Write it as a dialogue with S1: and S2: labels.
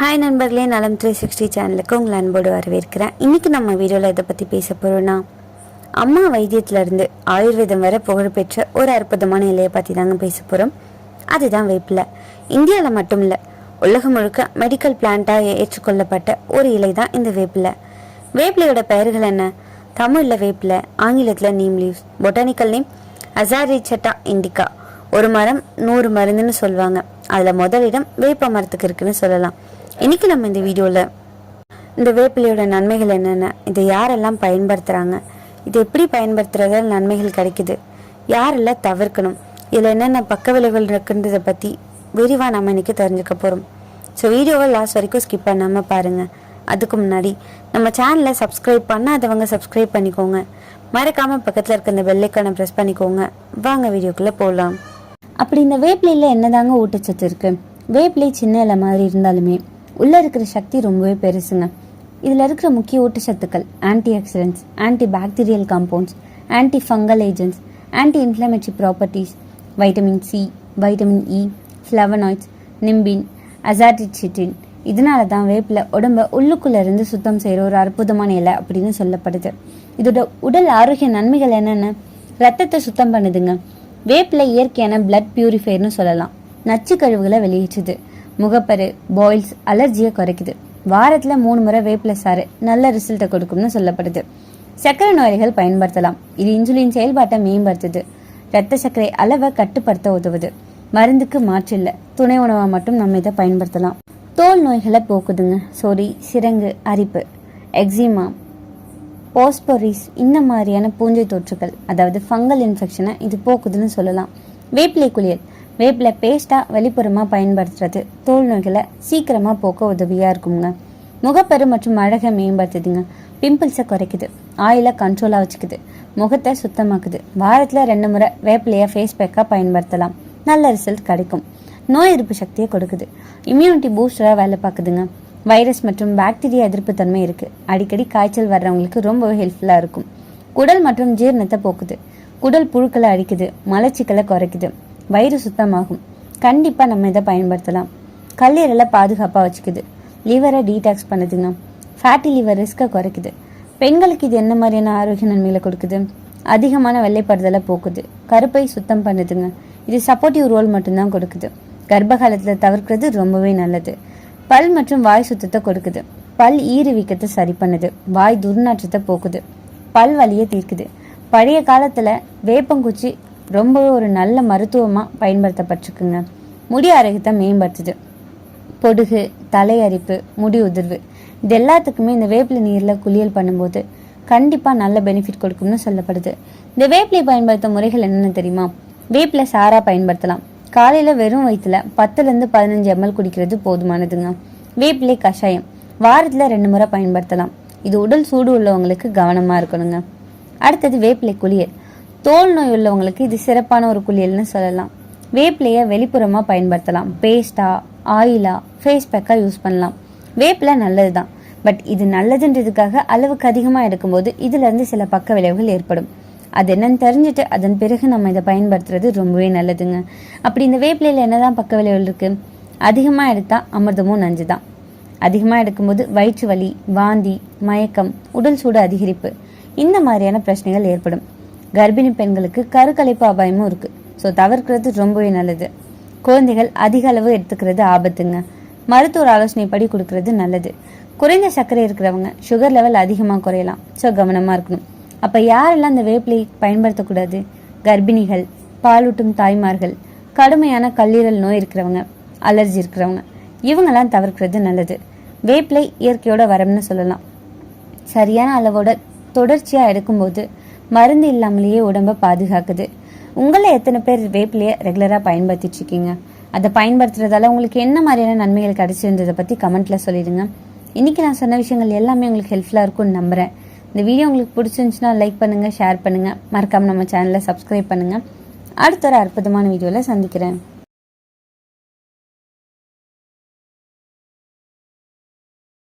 S1: Hi நண்பர்களே நலம் three sixty சேனலுக்கு உங்களை அன்போடு வரவேற்கிறேன். இன்றைக்கி நம்ம வீடியோவில் இதை பற்றி பேச போகிறோன்னா அம்மா வைத்தியத்திலேருந்து ஆயுர்வேதம் வரை புகழ்பெற்ற ஒரு அற்புதமான இலையை பற்றி தாங்க பேச போகிறோம் அதுதான் வேப்பிலை. இந்தியாவில் மட்டும் இல்லை உலகம் முழுக்க மெடிக்கல் பிளான்ட்டாக ஏற்றுக்கொள்ளப்பட்ட ஒரு இலை தான் இந்த வேப்பிலை. வேப்பிலையோட பெயர்கள் என்ன? தமிழில் வேப்பிலை ஆங்கிலத்தில் neem leaves botanical name azadirachta indica ஒரு மரம் நூறு மருந்துன்னு சொல்லுவாங்க. அதில் முதலிடம் வேப்ப மரத்துக்கு இருக்குன்னு சொல்லலாம். இன்னைக்கு நம்ம இந்த வீடியோவில் இந்த வேப்பிலையோட நன்மைகள் என்னென்ன? இதை யாரெல்லாம் பயன்படுத்துகிறாங்க இது எப்படி பயன்படுத்துகிறதால் நன்மைகள் கிடைக்குது? யாரெல்லாம் தவிர்க்கணும்? இதில் என்னென்ன பக்க விளைவுகள் இருக்குன்றதை பற்றி விரிவாக நம்ம இன்றைக்கி தெரிஞ்சுக்க போகிறோம் ஸோ வீடியோவை லாஸ்ட் வரைக்கும் ஸ்கிப் பண்ணாமல் பாருங்கள் அதுக்கு முன்னாடி நம்ம சேனலை சப்ஸ்கிரைப் பண்ணாதவங்க சப்ஸ்கிரைப் பண்ணிக்கோங்க. மறக்காமல் பக்கத்தில் இருக்க இந்த வெள்ளைக்கான ப்ரெஸ் பண்ணிக்கோங்க. வாங்க வீடியோக்குள்ளே போகலாம் அப்படி இந்த வேப்பிலையில் என்னதாங்க ஊட்டச்சத்து இருக்குது வேப்பிலை சின்ன இலை மாதிரி இருந்தாலுமே உள்ளே இருக்கிற சக்தி ரொம்பவே பெருசுங்க. இதில் இருக்கிற முக்கிய ஊட்டச்சத்துக்கள் anti oxidants anti bacterial compounds anti fungal agents anti inflammatory properties vitamin C vitamin E flavonoids nimbin azadirachtin இதனால தான் வேப்பில் உடம்ப உள்ளுக்குள்ளே இருந்து சுத்தம் செய்கிற ஒரு அற்புதமான இலை அப்படின்னு சொல்லப்படுது. இதோட உடல் ஆரோக்கிய நன்மைகள் என்னென்ன ரத்தத்தை சுத்தம் பண்ணுதுங்க. வேப்பில் இயற்கையான பிளட் பியூரிஃபையர்னு சொல்லலாம். நச்சு கழிவுகளை வெளியேற்றுது முகப்பரு பாயில்ஸ் அலர்ஜியை குறைக்குது. வாரத்தில் மூணு முறை வேப்பில சாறு நல்ல ரிசல்ட்டை கொடுக்கும்னு சொல்லப்படுது. சர்க்கரை நோய்கள் பயன்படுத்தலாம். இது இன்சுலின் செயல்பாட்டை மேம்படுத்துது. ரத்த சர்க்கரை அளவை கட்டுப்படுத்த உதவுது. மருந்துக்கு மாற்றில்ல துணை உணவாக மட்டும் நம்ம இதை பயன்படுத்தலாம். தோல் நோய்களை போக்குதுங்க. சொறி சிரங்கு அரிப்பு எக்ஸிமா போஸ்போரிஸ் இந்த மாதிரியான பூஞ்சை தொற்றுகள் அதாவது ஃபங்கல் இன்ஃபெக்ஷனை இது போக்குதுன்னு சொல்லலாம். வேப்பிலை குளியல். வேப்பிலை பேஸ்ட்டாக வெளிப்புறமாக பயன்படுத்துறது. தோல் நோய்களை சீக்கிரமாக போக்க உதவியாக இருக்குங்க முகப்பரு மற்றும் அழகை மேம்படுத்துதுங்க. பிம்பிள்ஸை குறைக்குது. ஆயிலை கண்ட்ரோலாக வச்சுக்குது. முகத்தை சுத்தமாக்குது. வாரத்தில் ரெண்டு முறை வேப்பிலையை ஃபேஸ் பேக்காக பயன்படுத்தலாம். நல்ல ரிசல்ட் கிடைக்கும். நோய் எதிர்ப்பு சக்தியை கொடுக்குது. இம்யூனிட்டி பூஸ்டராக வேலை பார்க்குதுங்க. வைரஸ் மற்றும் பாக்டீரியா எதிர்ப்பு தன்மை இருக்குது அடிக்கடி காய்ச்சல் வர்றவங்களுக்கு ரொம்பவே ஹெல்ப்ஃபுல்லாக இருக்கும். குடல் மற்றும் ஜீரணத்தை போக்குது. குடல் புழுக்களை அழிக்குது. மலச்சிக்கலை குறைக்குது. வயிறு சுத்தமாகும். கண்டிப்பாக நம்ம இதை பயன்படுத்தலாம். கல்லீரலை பாதுகாப்பாக வச்சுக்குது. லிவரை டீடாக்ஸ் பண்ணுதுங்க. ஃபேட்டி லிவர் ரிஸ்க்கை குறைக்குது. பெண்களுக்கு இது என்ன மாதிரியான ஆரோக்கிய நன்மைகளை கொடுக்குது? அதிகமான வெள்ளைப்படுதலை போக்குது. கருப்பை சுத்தம் பண்ணுதுங்க. இது சப்போர்ட்டிவ் ரோல் மட்டும்தான் கொடுக்குது. கர்ப்ப காலத்தில் தவிர்க்கிறது ரொம்பவே நல்லது. பல் மற்றும் வாய் சுத்தத்தை கொடுக்குது. பல் ஈறு வீக்கத்தை சரி பண்ணுது. வாய் துர்நாற்றத்தை போக்குது. பல் வலியை தீர்க்குது. பழைய காலத்தில் வேப்பங்குச்சி ரொம்பவே ஒரு நல்ல மருத்துவமாக பயன்படுத்தப்பட்டிருக்குங்க. முடி ஆரோக்கியத்தை மேம்படுத்துது பொடுகு தலையரிப்பு முடி உதிர்வு. இது எல்லாத்துக்குமே இந்த வேப்பிலை நீரில் குளியல் பண்ணும்போது கண்டிப்பாக நல்ல பெனிஃபிட் கொடுக்கும்னு சொல்லப்படுது. இந்த வேப்பிலை பயன்படுத்தும் முறைகள் என்னென்னு தெரியுமா? வேப்பிலை சாராக பயன்படுத்தலாம். காலையில் வெறும் வயிற்றுல பத்துலேருந்து பதினஞ்சு எம்எல் குடிக்கிறது போதுமானதுங்க. வேப்பிலை கஷாயம். வாரத்தில் ரெண்டு முறை பயன்படுத்தலாம். இது உடல் சூடு உள்ளவங்களுக்கு கவனமாக இருக்கணுங்க. அடுத்தது வேப்பிலை குளியல். தோல் நோய் உள்ளவங்களுக்கு இது சிறப்பான ஒரு குளியல்னு சொல்லலாம். வேப்பிலையை வெளிப்புறமாக பயன்படுத்தலாம். பேஸ்டா ஆயிலா ஃபேஸ் பேக்காக யூஸ் பண்ணலாம். வேப்பில நல்லது தான் பட் இது நல்லதுன்றதுக்காக அளவுக்கு அதிகமாக எடுக்கும்போது இதுலேருந்து சில பக்க விளைவுகள் ஏற்படும். அது என்னன்னு தெரிஞ்சுட்டு அதன் பிறகு நம்ம இதை பயன்படுத்துறது ரொம்பவே நல்லதுங்க. அப்படி இந்த வேப்பிலையில் என்னதான் பக்க விளைவுகள் இருக்குது அதிகமாக எடுத்தால் அமிர்தமும் நஞ்சு தான் அதிகமாக எடுக்கும்போது வயிற்று வலி வாந்தி மயக்கம் உடல் சூடு அதிகரிப்பு இந்த மாதிரியான பிரச்சனைகள் ஏற்படும். கர்ப்பிணி பெண்களுக்கு கருக்கலைப்பு அபாயமும் இருக்குது ஸோ தவிர்க்கிறது ரொம்பவே நல்லது. குழந்தைகள் அதிக அளவு எடுத்துக்கிறது ஆபத்துங்க. மருத்துவர் ஆலோசனைப்படி கொடுக்கறது நல்லது. குறைந்த சர்க்கரை இருக்கிறவங்க சுகர் லெவல் அதிகமாக குறையலாம். ஸோ கவனமாக இருக்கணும். அப்போ யாரெல்லாம் இந்த வேப்பிலை பயன்படுத்தக்கூடாது? கர்ப்பிணிகள் பாலூட்டும் தாய்மார்கள் கடுமையான கல்லீரல் நோய் இருக்கிறவங்க அலர்ஜி இருக்கிறவங்க இவங்கெல்லாம் தவிர்க்கிறது நல்லது. வேப்பிலை இயற்கையோட வரம்னு சொல்லலாம். சரியான அளவோட தொடர்ச்சியாக எடுக்கும்போது மருந்து இல்லாமலேயே உடம்பை பாதுகாக்குது. உங்களை எத்தனை பேர் வேப்பிலையை ரெகுலராக பயன்படுத்திட்டு இருக்கீங்க அதை பயன்படுத்துறதால உங்களுக்கு என்ன மாதிரியான நன்மைகள் கிடைச்சிருந்ததை பற்றி கமெண்ட்டில் சொல்லிடுங்க. இன்றைக்கி நான் சொன்ன விஷயங்கள் எல்லாமே உங்களுக்கு ஹெல்ப்ஃபுல்லாக இருக்கும்னு நம்புகிறேன் இந்த வீடியோ உங்களுக்கு பிடிச்சிருந்துச்சுன்னா லைக் பண்ணுங்கள் ஷேர் பண்ணுங்கள் மறக்காமல் நம்ம சேனலை சப்ஸ்கிரைப் பண்ணுங்கள் அடுத்த ஒரு அற்புதமான வீடியோவில் சந்திக்கிறேன்.